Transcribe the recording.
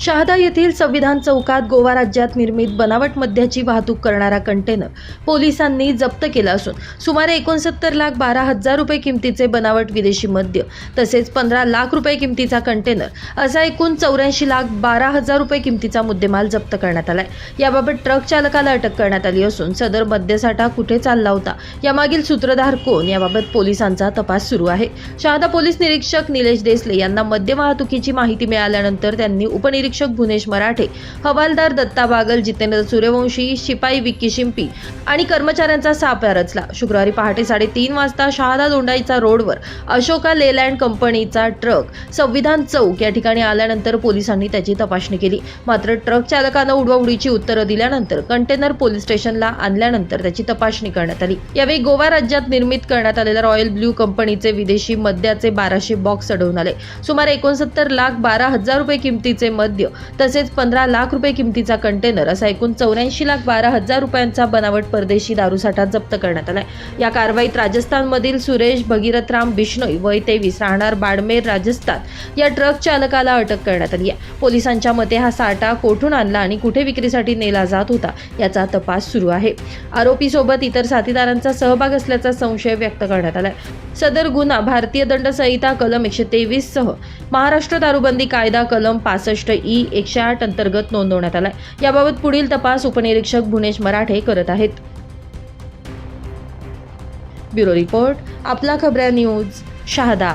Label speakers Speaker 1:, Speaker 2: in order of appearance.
Speaker 1: शहादा येथील संविधान चौकात गोवा राज्यात निर्मित बनावट मद्याची वाहतूक करणारा कंटेनर पोलिसांनी जप्त केला असून सुमारे एकोणसत्तर लाख बारा हजार रुपये किमतीचे बनावट विदेशी मद्य तसेच पंधरा लाख रुपये किमतीचा कंटेनर असा एकूण चौऱ्याऐंशी लाख बारा हजार रुपये किमतीचा मुद्देमाल जप्त करण्यात आलाय. याबाबत ट्रक चालकाला अटक करण्यात आली असून सदर मद्यसाठा कुठे चालला होता यामागील सूत्रधार कोण याबाबत पोलिसांचा तपास सुरू आहे. शहादा पोलीस निरीक्षक निलेश देसले यांना मद्य वाहतुकीची माहिती मिळाल्यानंतर त्यांनी उपनिरीक्षक भुनेश मराठे हवालदार दत्ता बागल जितेंद्र सूर्यवंशी शिपाई विक्की शिंपी आणि कर्मचाऱ्यांचा सापळा रचला. शुक्रवारी पहाटे साडेतीन वाजता शहादा दोंडाईचा रोडवर अशोका लेलँड कंपनीचा ट्रक संविधान चौक या ठिकाणी आल्यानंतर पोलिसांनी त्याची तपासणी केली. मात्र ट्रक चालकानं उडवाउडीची उत्तरं दिल्यानंतर कंटेनर पोलीस स्टेशनला आणल्यानंतर त्याची तपासणी करण्यात आली. यावेळी गोवा राज्यात निर्मित करण्यात आलेल्या रॉयल ब्ल्यू कंपनीचे विदेशी मद्याचे बाराशे बॉक्स अडवून आले. सुमारे एकोणसत्तर लाख बारा हजार रुपये किमतीचे मद्य तसेच पंधरा लाख रुपये किमतीचा कंटेनर असा एकूण चौऱ्याऐंशी लाख बारा हजार रुपयांचा बनावट परदेशी दारूसाठा जप्त करण्यात आलाय. या कारवाईत राजस्थानमधील सुरेश भगीरथराम बिष्णोई वय तेवीस राहणार बाडमेर राजस्थान. या ट्रक चालकाला अटक करण्यात आली आहे. पोलिसांच्या मते हा साठा कोठून आणला आणि कुठे विक्रीसाठी नेला जात होता याचा तपास सुरू आहे. आरोपीसोबत इतर साथीदारांचा सहभाग असल्याचा संशय व्यक्त करण्यात आलाय. सदर गुन्हा भारतीय दंड संहिता कलम एकशे तेवीस सह. महाराष्ट्र दारूबंदी कायदा कलम पासष्ट ई एकशे आठ अंतर्गत नोंदवण्यात आला याबाबत पुढील तपास उपनिरीक्षक भुनेश मराठे करत आहेत. ब्युरो रिपोर्ट आपला खबऱ्या न्यूज शहादा.